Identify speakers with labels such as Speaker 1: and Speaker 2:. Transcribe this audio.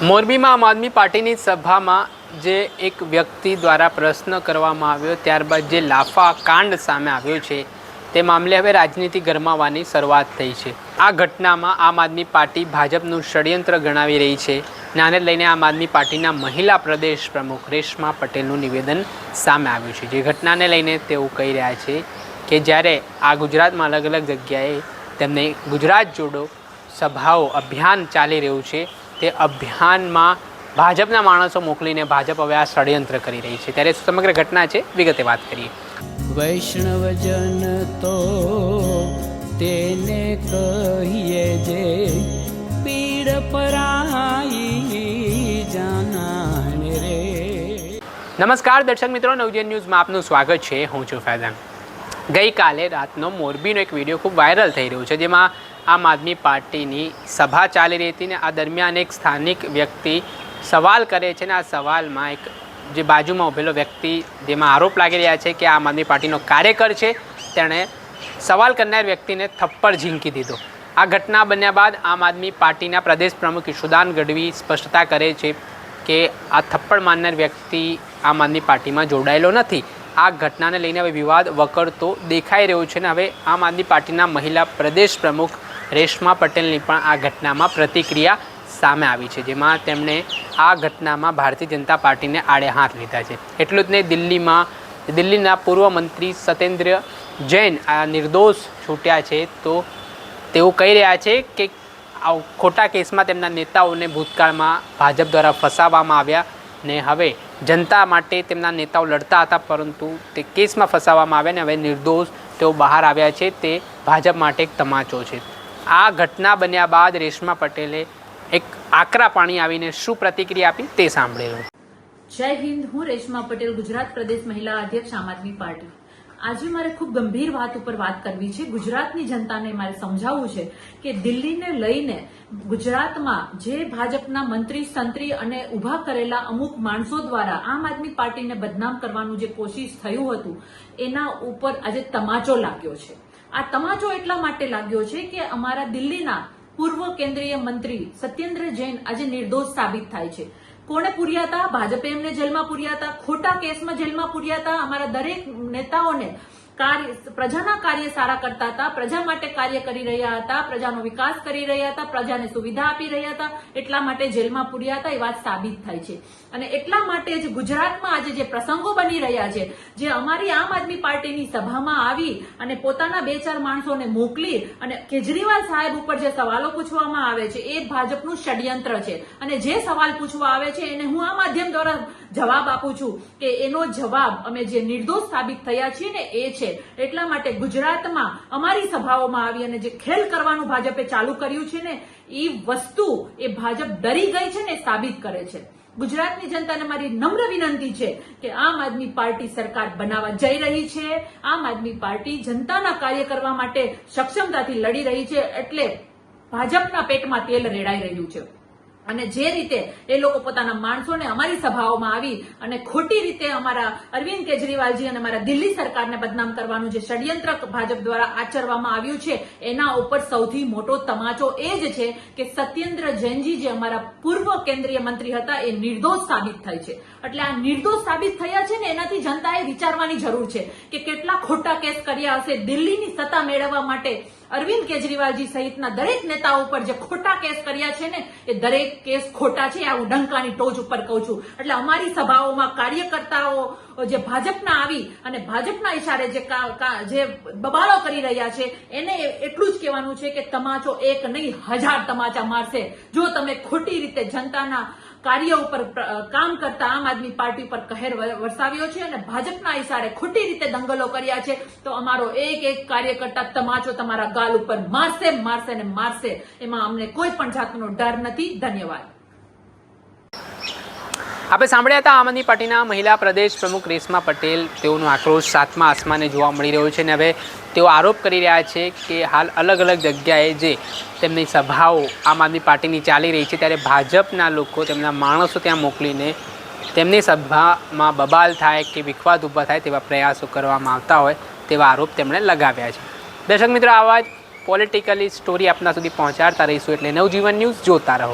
Speaker 1: મોરબીમાં આમ આદમી પાર્ટીની સભામાં જે એક વ્યક્તિ દ્વારા પ્રશ્ન કરવામાં આવ્યો, ત્યારબાદ જે લાફા કાંડ સામે આવ્યો છે, તે મામલે હવે રાજનીતિ ગરમાવાની શરૂઆત થઈ છે. આ ઘટનામાં આમ આદમી પાર્ટી ભાજપનું ષડયંત્ર ગણાવી રહી છે આને લઈને આમ આદમી પાર્ટીના મહિલા પ્રદેશ પ્રમુખ રેશમા પટેલનું નિવેદન સામે આવ્યું છે. જે ઘટનાને લઈને તેઓ કહી રહ્યા છે કે જ્યારે આ ગુજરાતમાં અલગ અલગ જગ્યાએ તેમને ગુજરાત જોડો સભાઓ અભિયાન ચાલી રહ્યું છે તે અભિયાનમાં ભાજપના માણસો મોકલીને ભાજપ હવે આ ષડયંત્ર કરી રહી છે. ત્યારે સમગ્ર ઘટના છે? વિગતે વાત કરીએ.
Speaker 2: વૈષ્ણવજન તો તેને કહીએ જે પીડ પરાઈ જાનાને રે.
Speaker 1: નમસ્કાર દર્શક મિત્રો નવજન ન્યૂઝમાં આપનું સ્વાગત છે. હું છું ફૈઝાન. ગઈકાલે રાતનો મોરબીનો એક વીડિયો ખૂબ વાયરલ થઈ રહ્યો છે જેમાં આમ આદમી પાર્ટીની સભા ચાલી રહી હતી ને આ દરમિયાન એક સ્થાનિક વ્યક્તિ સવાલ કરે છે ને આ સવાલમાં એક જે બાજુમાં ઊભેલો વ્યક્તિ જેમાં આરોપ લાગી રહ્યા છે કે આમ આદમી પાર્ટીનો કાર્યકર છે, તેણે સવાલ કરનાર વ્યક્તિને થપ્પડ ઝીંકી દીધો. આ ઘટના બન્યા બાદ આમ આદમી પાર્ટીના પ્રદેશ પ્રમુખ ઈશુદાન ગઢવી સ્પષ્ટતા કરે છે કે આ થપ્પડ મારનાર વ્યક્તિ આમ આદમી પાર્ટીમાં જોડાયેલો નથી. આ ઘટનાને લઈને હવે વિવાદ વકરતો દેખાઈ રહ્યો છે ને હવે આમ આદમી પાર્ટીના મહિલા પ્રદેશ પ્રમુખ રેશમા પટેલની પણ આ ઘટનામાં પ્રતિક્રિયા સામે આવી છે, જેમાં તેમણે આ ઘટનામાં ભારતીય જનતા પાર્ટીને આડે હાથ લીધા છે. એટલું જ નહીં, દિલ્હીમાં, દિલ્હીના પૂર્વ મંત્રી સત્યેન્દ્ર જૈન આ નિર્દોષ છૂટ્યા છે તો તેઓ કહી રહ્યા છે કે ખોટા કેસમાં તેમના નેતાઓને ભૂતકાળમાં ભાજપ દ્વારા ફસાવવામાં આવ્યા ને હવે જનતા માટે તેમના નેતાઓ લડતા હતા, પરંતુ તે કેસમાં ફસાવવામાં આવ્યા ને હવે નિર્દોષ તેઓ બહાર આવ્યા છે, તે ભાજપ માટે એક તમાચો છે. આ ઘટના બન્યા બાદ રેશમા પટેલે એક આકરા પાણી આવીને શું પ્રતિક્રિયા આપી તે સાંભળેલું.
Speaker 3: જય હિન્દ, હું રેશમા પટેલ, ગુજરાત પ્રદેશ મહિલા અધ્યક્ષ, આમ આદમી પાર્ટી. આજે મારે ખૂબ ગંભીર વાત ઉપર વાત કરવી છે. ગુજરાતની જનતાને મારે સમજાવવું છે કે દિલ્હીને લઈને ગુજરાતમાં જે ભાજપના મંત્રી, સંત્રી અને ઊભા કરેલા અમુક માણસો દ્વારા આમ આદમી પાર્ટીને બદનામ કરવાનું જે કોશિશ થયું હતું, એના ઉપર આજે તમાચો લાગ્યો છે. આ તમાચો એટલા માટે લાગ્યો છે કે અમારા દિલ્હીના પૂર્વ કેન્દ્રીય મંત્રી સત્યેન્દ્ર જૈન આજે નિર્દોષ સાબિત થાય છે. કોણે પૂર્યા હતા? ભાજપે એમને જેલમાં પૂર્યા હતા? ખોટા કેસમાં જેલમાં પૂર્યા હતા? અમારા દરેક નેતાઓને કાર્ય, પ્રજાના કાર્ય સારા કરતા હતા, પ્રજા માટે કાર્ય કરી રહ્યા હતા, પ્રજાનો વિકાસ કરી રહ્યા હતા, પ્રજાને સુવિધા આપી રહ્યા હતા, એટલા માટે જેલમાં પૂર્યા હતા, એ વાત સાબિત થાય છે. અને એટલા માટે જ ગુજરાતમાં આજે જે પ્રસંગો બની રહ્યા છે, જે અમારી આમ આદમી પાર્ટીની સભામાં આવી અને પોતાના બે ચાર માણસોને મોકલી અને કેજરીવાલ સાહેબ ઉપર જે સવાલો પૂછવામાં આવે છે, એ ભાજપનું ષડયંત્ર છે. અને જે સવાલ પૂછવા આવે છે, એને હું આ માધ્યમ દ્વારા જવાબ આપું છું કે એનો જવાબ અમે જે નિર્દોષ સાબિત થયા છીએ ને, એ છે એટલા માટે ગુજરાતમાં અમારી સભાઓમાં આવી અને જે ખેલ કરવાનું ભાજપે ચાલુ કર્યું છે ને, એ વસ્તુ એ ભાજપ ડરી ગઈ છે ને સાબિત કરે છે. ગુજરાતની જનતાને મારી નમ્ર વિનંતી છે કે આમ આદમી પાર્ટી સરકાર બનાવવા જઈ રહી છે, આમ આદમી પાર્ટી જનતાના કાર્ય કરવા માટે સક્ષમતાથી લડી રહી છે, એટલે ભાજપના પેટમાં તેલ રેડાઈ રહ્યું છે. અને જે રીતે એ લોકો પોતાના માણસોને અમારી સભાઓમાં આવી અને ખોટી રીતે અમારા અરવિંદ કેજરીવાલજી અને અમારા દિલ્હી સરકારને બદનામ કરવાનું જે ષડયંત્ર ભાજપ દ્વારા આચરવામાં આવ્યું છે, એના ઉપર સૌથી મોટો તમાચો એ જ છે કે સત્યેન્દ્ર જૈનજી જે અમારા પૂર્વ કેન્દ્રીય મંત્રી હતા, એ નિર્દોષ સાબિત થાય છે. એટલે આ નિર્દોષ સાબિત થયા છે ને એનાથી જનતાએ વિચારવાની જરૂર છે કે કેટલા ખોટા કેસ કર્યા હશે દિલ્હીની સત્તા મેળવવા માટે. અરવિંદ કેજરીવાલજી સહિતના દરેક નેતાઓ ઉપર જે ખોટા કેસ કર્યા છે ને, એ દરેક કેસ ખોટા છે. આ હું ડંકાની ટોચ ઉપર કહું છું. એટલે અમારી સભાઓમાં કાર્યકર્તાઓ જે ભાજપના આવી અને ભાજપના ઇશારે જે બબાળો કરી રહ્યા છે, એને એટલું જ કહેવાનું છે કે તમાચો એક નહીં, હજાર તમાચા મારશે. જો તમે ખોટી રીતે જનતાના કાર્ય ઉપર કામ કરતા આમ આદમી પાર્ટી ઉપર કહેર વરસાવ્યો છે અને ભાજપના ઇશારે ખોટી રીતે દંગલો કર્યા છે, તો અમારો એક એક કાર્યકર્તા તમાચો તમારા ગાલ ઉપર મારશે મારશે ને મારશે. એમાં અમને કોઈ પણ જાતનો ડર નથી. ધન્યવાદ.
Speaker 1: આપણે સાંભળ્યા હતા આમ આદમી પાર્ટીના મહિલા પ્રદેશ પ્રમુખ રેશમા પટેલ. તેઓનો આક્રોશ સાતમા આસમાને જોવા મળી રહ્યો છે અને હવે તેઓ આરોપ કરી રહ્યા છે કે હાલ અલગ અલગ જગ્યાએ જે તેમની સભાઓ આમ આદમી પાર્ટીની ચાલી રહી છે ત્યારે ભાજપના લોકો, તેમના માણસો ત્યાં મોકલીને તેમની સભામાં બબાલ થાય કે વિખવાદ ઊભા થાય તેવા પ્રયાસો કરવામાં આવતા હોય તેવા આરોપ તેમણે લગાવ્યા છે. દર્શક મિત્રો, આવા જ પોલિટિકલી સ્ટોરી આપના સુધી પહોંચાડતા રહીશું એટલે નવજીવન ન્યૂઝ જોતા રહો.